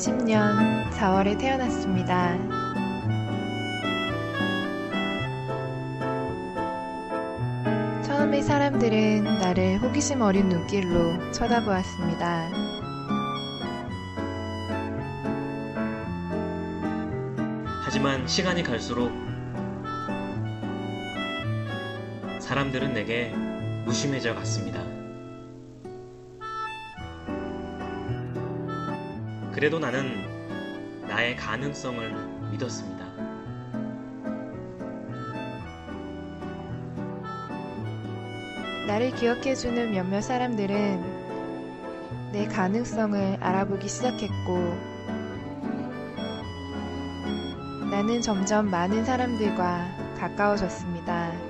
2010년 4월에 태어났습니다. 처음에 사람들은 나를 호기심 어린 눈길로 쳐다보았습니다. 하지만 시간이 갈수록 사람들은 내게 무심해져 갔습니다. 그래도 나는 나의 가능성을 믿었습니다. 나를 기억해주는 몇몇 사람들은 내 가능성을 알아보기 시작했고, 나는 점점 많은 사람들과 가까워졌습니다.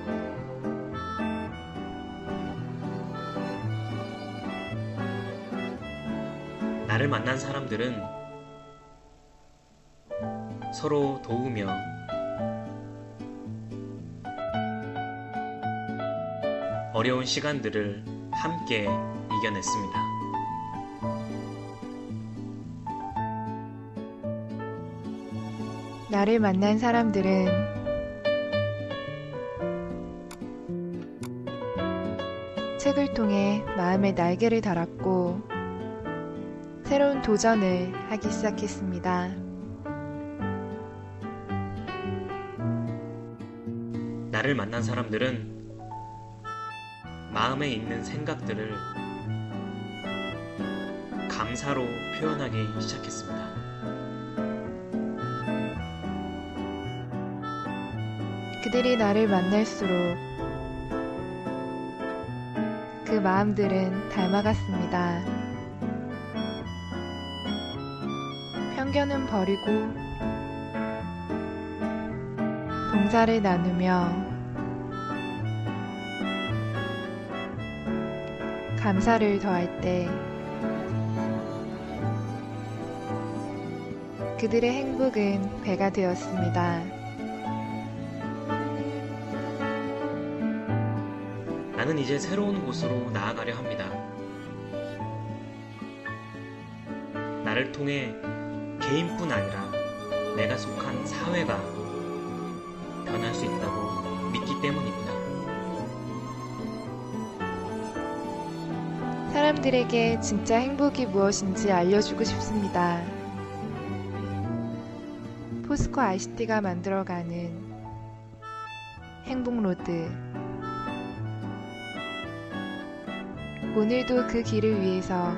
나를 만난 사람들은 서로 도우며 어려운 시간들을 함께 이겨냈습니다. 나를 만난 사람들은 책을 통해 마음의 날개를 달았고 새로운 도전을 하기 시작했습니다. 나를 만난 사람들은 마음에 있는 생각들을 감사로 표현하기 시작했습니다. 그들이 나를 만날수록 그 마음들은 닮아갔습니다. 편견은 버리고 봉사를 나누며 감사를 더할 때 그들의 행복은 배가 되었습니다. 나는 이제 새로운 곳으로 나아가려 합니다. 나를 통해 개인뿐 아니라 내가 속한 사회가 변할 수 있다고 믿기 때문입니다. 사람들에게 진짜 행복이 무엇인지 알려주고 싶습니다. 포스코 ICT가 만들어가는 행복로드. 오늘도 그 길을 위해서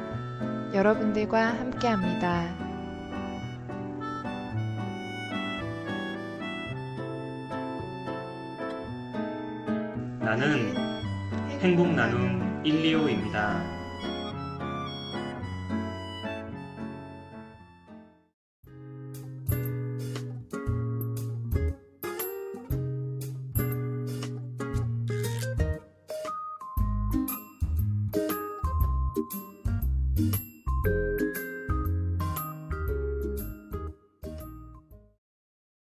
여러분들과 함께 합니다. 나는 행복 나눔 125입니다. 음.